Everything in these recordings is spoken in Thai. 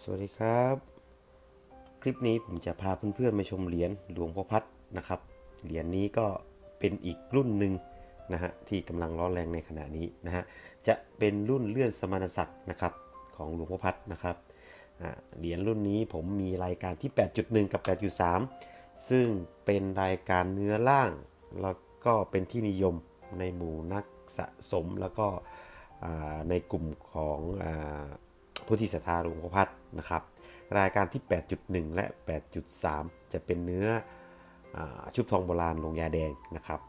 สวัสดีครับ คลิปนี้ผมจะพาเพื่อนๆมาชมเหรียญหลวงพ่อพัดนะครับ เหรียญนี้ก็เป็นอีกรุ่นหนึ่งนะฮะที่กำลังร้อนแรงในขณะนี้นะฮะจะเป็นรุ่นเลื่อนสมณศักดิ์นะครับของหลวงพ่อพัดนะครับเหรียญรุ่นนี้ผมมีรายการที่ 8.1 กับ 8.3 ซึ่งเป็นรายการเนื้อล่างแล้วก็เป็นที่นิยมในหมู่นักสะสมแล้วก็ในกลุ่มของอผู้ที่ศรัทธาหลวงพ่อพัด นะครับ รายการที่ 8.1 และ 8.3 จะเป็นเนื้ออชุบทองโบราณลงยาแดงนะครับ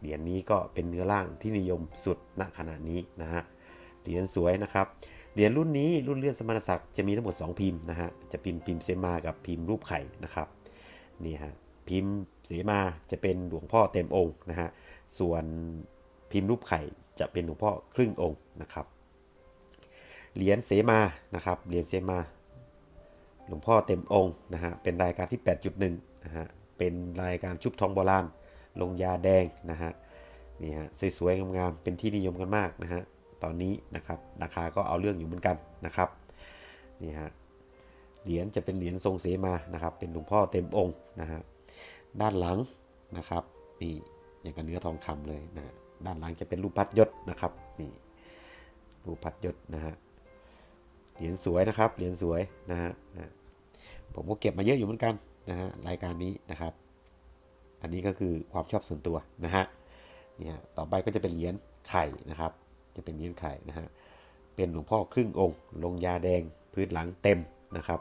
เหรียญนี้ก็เป็นเนื้อล่างที่นิยมสุดณขณะนี้นะฮะ เหรียญสวยนะครับ เหรียญรุ่นนี้รุ่นเลื่อนสมณศักดิ์จะมีทั้งหมด 2 พิมพ์นะฮะ จะเป็นพิมพ์เสมากับพิมพ์รูปไข่นะครับ นี่ฮะ พิมพ์เสมาจะเป็นหลวงพ่อเต็มองค์นะฮะ ส่วนพิมพ์รูปไข่จะเป็นหลวงพ่อครึ่งองค์นะครับ เหรียญเสมานะครับ เหรียญเสมา หลวงพ่อเต็มองค์นะฮะเป็นรายการที่ 8.1นะฮะเป็นรายการชุบทองโบราณลงยาแดงนะฮะนี่ฮะสวยๆงามๆเป็นที่นิยมกันมากนะฮะตอนนี้นะครับราคาก็เอาเรื่องอยู่เหมือนกันนะครับนี่ฮะเหรียญจะเป็นเหรียญทรงเสมานะครับ เป็นหลวงพ่อเต็มองค์นะฮะด้านหลังนะครับนี่อย่างกับเนื้อทองคำเลยนะฮะด้านหลังจะเป็นรูปพัดยศนะครับนี่รูปพัดยศนะฮะ เหรียญสวยนะครับเหรียญสวยนะฮะผมก็เก็บมาเยอะอยู่เหมือนกันนะฮะรายการนี้นะครับ อันนี้ก็คือความชอบส่วนตัวนะฮะเนี่ยต่อไปก็จะเป็นเหรียญไข่นะครับ จะเป็นเหรียญไข่นะฮะเป็นหลวงพ่อครึ่งองค์ลงยาแดงพื้นหลังเต็มนะครับ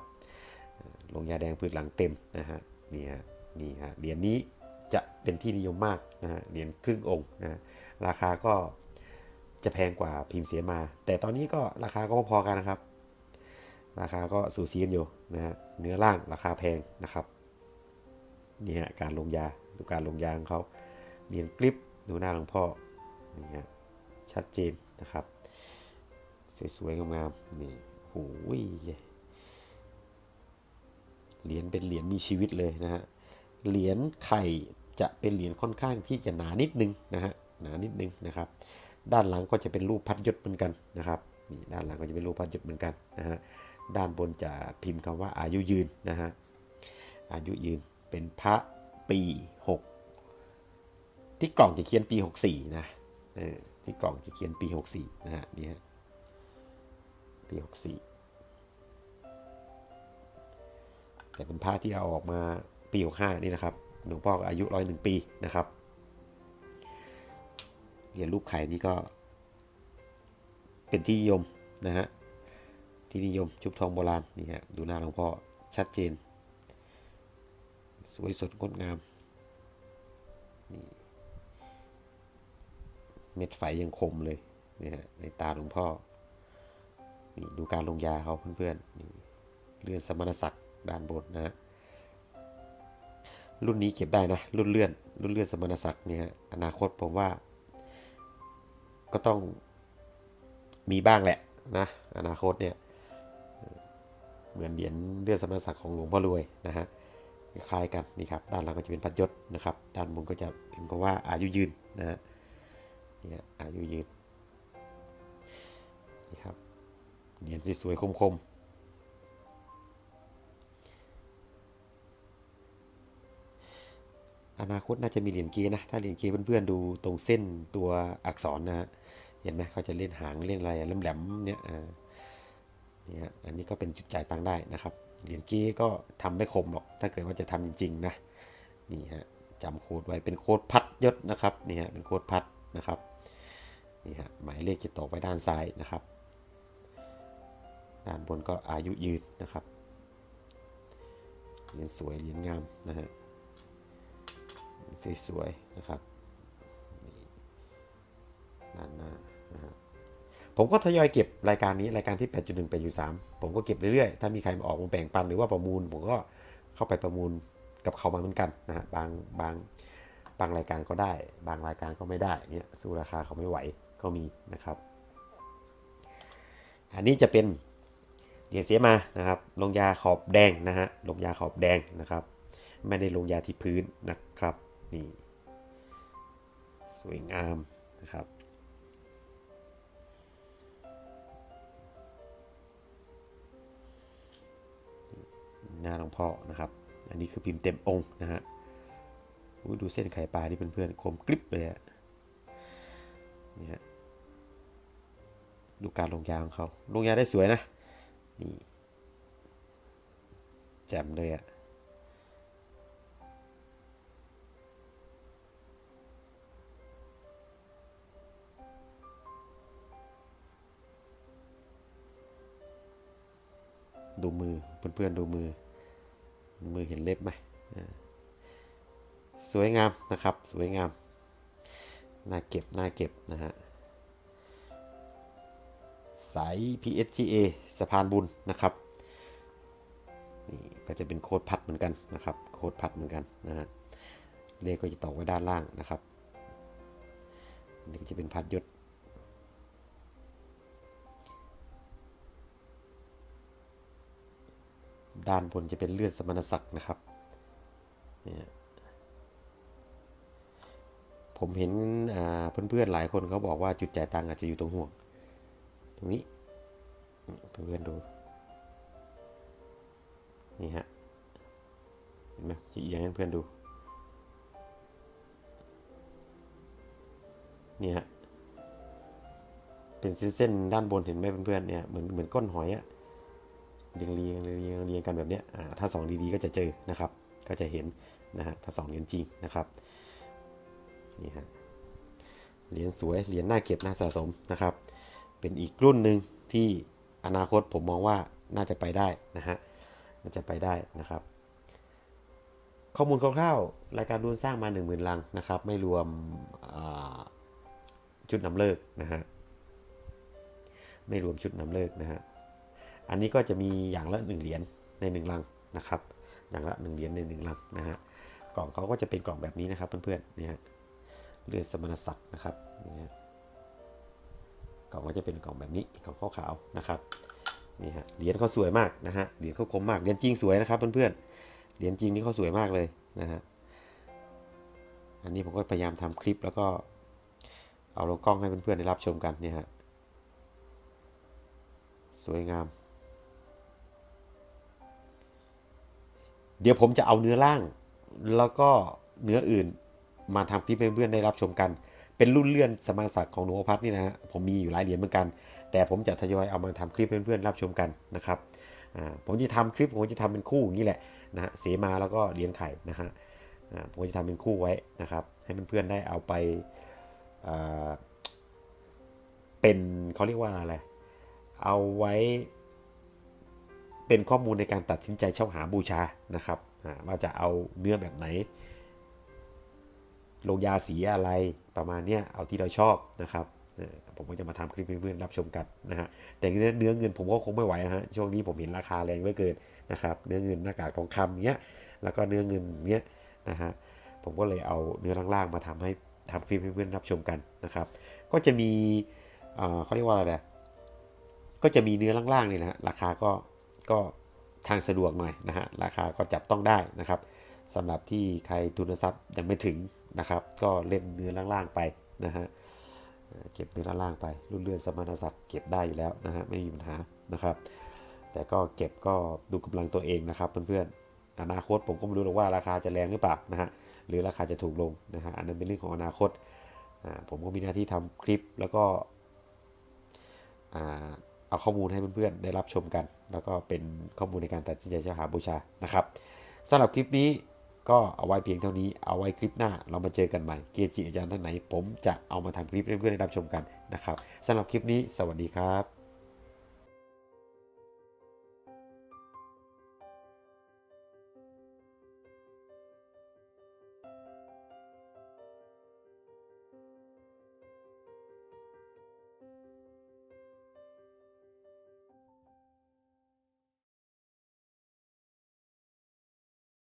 ลงยาแดงพื้นหลังเต็มนะฮะนี่ฮะนี่ฮะเหรียญนี้จะเป็นที่นิยมมากนะฮะเหรียญครึ่งองค์นะะราคาก็จะแพงกว่าพิมพ์เสียมา แต่ตอนนี้ก็ราคาก็พอๆกันนะครับ ราคาก็สูสีกันอยู่นะฮะเนื้อล่างราคาแพงนะครับนี่ฮะการลงยาดูการลงยาของเขาเนียนกริปดูหน้าหลวงพ่อนี่ฮะชัดเจนนะครับ สวยๆงามๆนี่โอ้ยเหรียญเป็นเหรียญมีชีวิตเลยนะฮะเหรียญไข่จะเป็นเหรียญค่อนข้างที่จะหนานิดนึงนะฮะหนานิดนึงนะครับ ด้านหลังก็จะเป็นรูปพัดยศเหมือนกันนะครับนี่ด้านหลังก็จะเป็นรูปพัดยศเหมือนกันนะฮะ ด้านบนจะพิมพ์คำว่าอายุยืนนะฮะ อายุยืนเป็นพระปี 6 ที่กล่องจะเขียนปี 64 นะเออที่กล่องจะเขียนปี 64 นะฮะนี่ฮะปี 64 แต่เป็นพระที่เอาออกมาปี 65 นี่นะครับหลวงพ่ออายุร้อยหนึ่งปีนะครับเหรียญรูปไข่นี้ก็เป็นที่นิยมนะฮะ ที่นิยมชุบทองโบราณนี่ฮะดูหน้าหลวงพ่อชัดเจน สวยสดงดงามนี่เม็ดไฟยังคมเลยนี่ฮะในตาหลวงพ่อนี่ดูการลงยาเขาเพื่อนๆนี่เลื่อนสมณศักดิ์ด้านบนนะฮะรุ่นนี้เก็บได้นะรุ่นเลื่อนรุ่นเลื่อนสมณศักดิ์เนี่ยอนาคตผมว่า ก็ต้องมีบ้างแหละนะอนาคตเนี่ย เหมือนเหรียญเลื่อนสมณศักดิ์ของหลวงพ่อรวยนะฮะคล้ายกันนี่ครับด้านหลังก็จะเป็นพัดยศนะครับ ด้านบนก็จะพิมพ์คำว่าอายุยืนนะฮะเนี่ยอายุยืนนี่ครับเหรียญสวยๆคมๆอนาคตน่าจะมีเหรียญเกนะ ถ้าเหรียญเกเพื่อนๆดูตรงเส้นตัวอักษรนะฮะเห็นไหมเขาจะเล่นหางเล่นอะไรแหลมๆเนี่ยอ่า นี่ฮะอันนี้ก็เป็นจุดจ่ายตังค์ได้นะครับ เหรียญเก้ก็ทำไม่คมหรอก ถ้าเกิดว่าจะทำจริงๆนะ นี่ฮะจำโค้ดไว้เป็นโค้ดพัดยศนะครับ นี่ฮะเป็นโค้ดพัดนะครับ นี่ฮะหมายเลขจะตกไปด้านซ้ายนะครับ ด้านบนก็อายุยืนนะครับ เหรียญสวยเหรียญงามนะฮะ สวยๆนะครับด้านหน้านะฮะ ผมก็ทยอยเก็บรายการนี้รายการที่ 8.1 8.3 ผมก็เก็บเรื่อยๆ ถ้ามีใครมาออกมาแบ่งปันหรือว่าประมูล ผมก็เข้าไปประมูลกับเขามาเหมือนกันนะฮะบางบางบางรายการก็ได้ บางรายการก็ไม่ได้เนี่ยสู้ราคาเขาไม่ไหวก็มีนะครับ อันนี้จะเป็นเหรียญเสียมานะครับลงยาขอบแดงนะฮะลงยาขอบแดงนะครับ ไม่ได้ลงยาที่พื้นนะครับนี่สวยงามนะครับ หน้าหลวงพ่อนะครับ อันนี้คือพิมพ์เต็มองค์นะฮะดูเส้นไข่ปลาที่เพื่อนๆคมกริบเลยอะนี่ฮะดูการลงยาของเขาลงยาได้สวยนะนี่แจ่มเลยอะดูมือเพื่อนๆดูมือ มือเห็นเล็บไหมสวยงามนะครับ สวยงาม น่าเก็บ น่าเก็บนะฮะ สาย PSGA สะพานบุญนะครับ นี่ก็จะเป็นโค้ดพัดเหมือนกันนะครับ โค้ดพัดเหมือนกันนะฮะ เลขก็จะตอกไว้ด้านล่างนะครับ นี่จะเป็นพัดยศ ด้านบนจะเป็นเลือดสมณศักดิ์นะครับเนี่ยผมเห็นเพื่อนๆหลายคนเขาบอกว่าจุดจ่ายตังค์อาจจะอยู่ตรงห่วง ตรงนี้เพื่อนๆดู นี่ฮะเห็นไหมจะเอียงให้เพื่อนดูนี่ฮะเป็นเส้นๆด้านบนเห็นไหมเพื่อนๆเนี่ยเหมือนเหมือนก้นหอยอะ เรียงเรียงเรียงเรียงเรียงกันแบบเนี้ยถ้าส่องดีๆ ก็จะเจอนะครับ ก็จะเห็นนะฮะถ้าส่องเหรียญจริงนะครับนี่ฮะเหรียญสวยเหรียญน่าเก็บน่าสะสมนะครับ เป็นอีกรุ่นหนึ่งที่อนาคตผมมองว่าน่าจะไปได้นะฮะน่าจะไปได้นะครับ ข้อมูลคร่าวๆรายการรุ่นสร้างมา 1 0,000 ลังนะครับ ไม่รวมชุดนำเลิกนะฮะไม่รวมชุดนำเลิกนะฮะ อันนี้ก็จะมีอย่างละหนึ่งเหรียญในหนึ่งลังนะครับ อย่างละหนึ่งเหรียญในหนึ่งลังนะฮะ กล่องเขาก็จะเป็นกล่องแบบนี้นะครับเพื่อนๆเนี่ยเลือดสมณศักดิ์นะครับนี่ยกล่องก็จะเป็นกล่องแบบนี้กล่องขาวๆนะครับนี่ฮะเหรียญเขาสวยมากนะฮะเหรียญเขาคมมากเหรียญจริงสวยนะครับเพื่อนๆเหรียญจริงนี่เขาสวยมากเลยนะฮะอันนี้ผมก็พยายามทำคลิปแล้วก็เอาลงกล้องให้เพื่อนๆได้รับชมกันเนี่ยฮะสวยงาม เดี๋ยวผมจะเอาเนื้อล่าง แล้วก็เนื้ออื่นมาทำคลิปเพื่อนๆได้รับชมกัน เป็นรุ่นเลื่อนสมณศักดิ์ของหลวงพ่อพัดนี่นะฮะผมมีอยู่หลายเหรียญเหมือนกัน แต่ผมจะทยอยเอามาทำคลิปเพื่อนๆรับชมกันนะครับผมจะทำคลิปผมจะทำเป็นคู่อย่างนี้แหละนะฮะเสมาแล้วก็เหรียญไข่นะฮะผมจะทำเป็นคู่ไว้นะครับ ให้เพื่อนๆได้เอาไปเป็นเขาเรียกว่าอะไร เอาไว้ เป็นข้อมูลในการตัดสินใจเช่าหาบูชานะครับว่าจะเอาเนื้อแบบไหน ลงยาสีอะไรประมาณเนี้ยเอาที่เราชอบนะครับผมก็จะมาทำคลิปเพื่อนๆรับชมกันนะฮะแต่เนื้อเนื้อเงินผมก็คงไม่ไหวนะฮะช่วงนี้ผมเห็นราคาแรงเหลือเกินนะครับเนื้อเงินหน้ากากทองคำเนี้ยแล้วก็เนื้อเงินเนี้ยนะฮะผมก็เลยเอาเนื้อล่างๆมาทำให้ทำคลิปเพื่อนๆรับชมกันนะครับ ก็จะมีเอ่อเขาเรียกว่าอะไรนะก็จะมีเนื้อล่างๆนี่นะฮะราคาก็ ก็ทางสะดวกหน่อยนะฮะราคาก็จับต้องได้นะครับสำหรับที่ใครทุนทรัพย์ยังไม่ถึงนะครับ ก็เล่นเนื้อล่างๆไปนะฮะเก็บเนื้อล่างๆไปรุ่นเรือนสมณศักดิ์เก็บได้อยู่แล้วนะฮะไม่มีปัญหานะครับ แต่ก็เก็บก็ดูกำลังตัวเองนะครับเพื่อนๆอนาคตผมก็ไม่รู้หรอกว่าราคาจะแรงหรือเปล่านะฮะหรือราคาจะถูกลงนะฮะอันนั้นเป็นเรื่องของอนาคตผมก็มีหน้าที่ทำคลิปแล้วก็ เอาข้อมูลให้เพื่อนๆได้รับชมกัน แล้วก็เป็นข้อมูลในการตัดสินใจเช่าหาบูชานะครับสำหรับคลิปนี้ก็เอาไว้เพียงเท่านี้เอาไว้คลิปหน้าเรามาเจอกันใหม่เกจิอาจารย์ท่านไหน ผมจะเอามาทำคลิปให้เพื่อนๆได้รับชมกันนะครับสำหรับคลิปนี้ สวัสดีครับ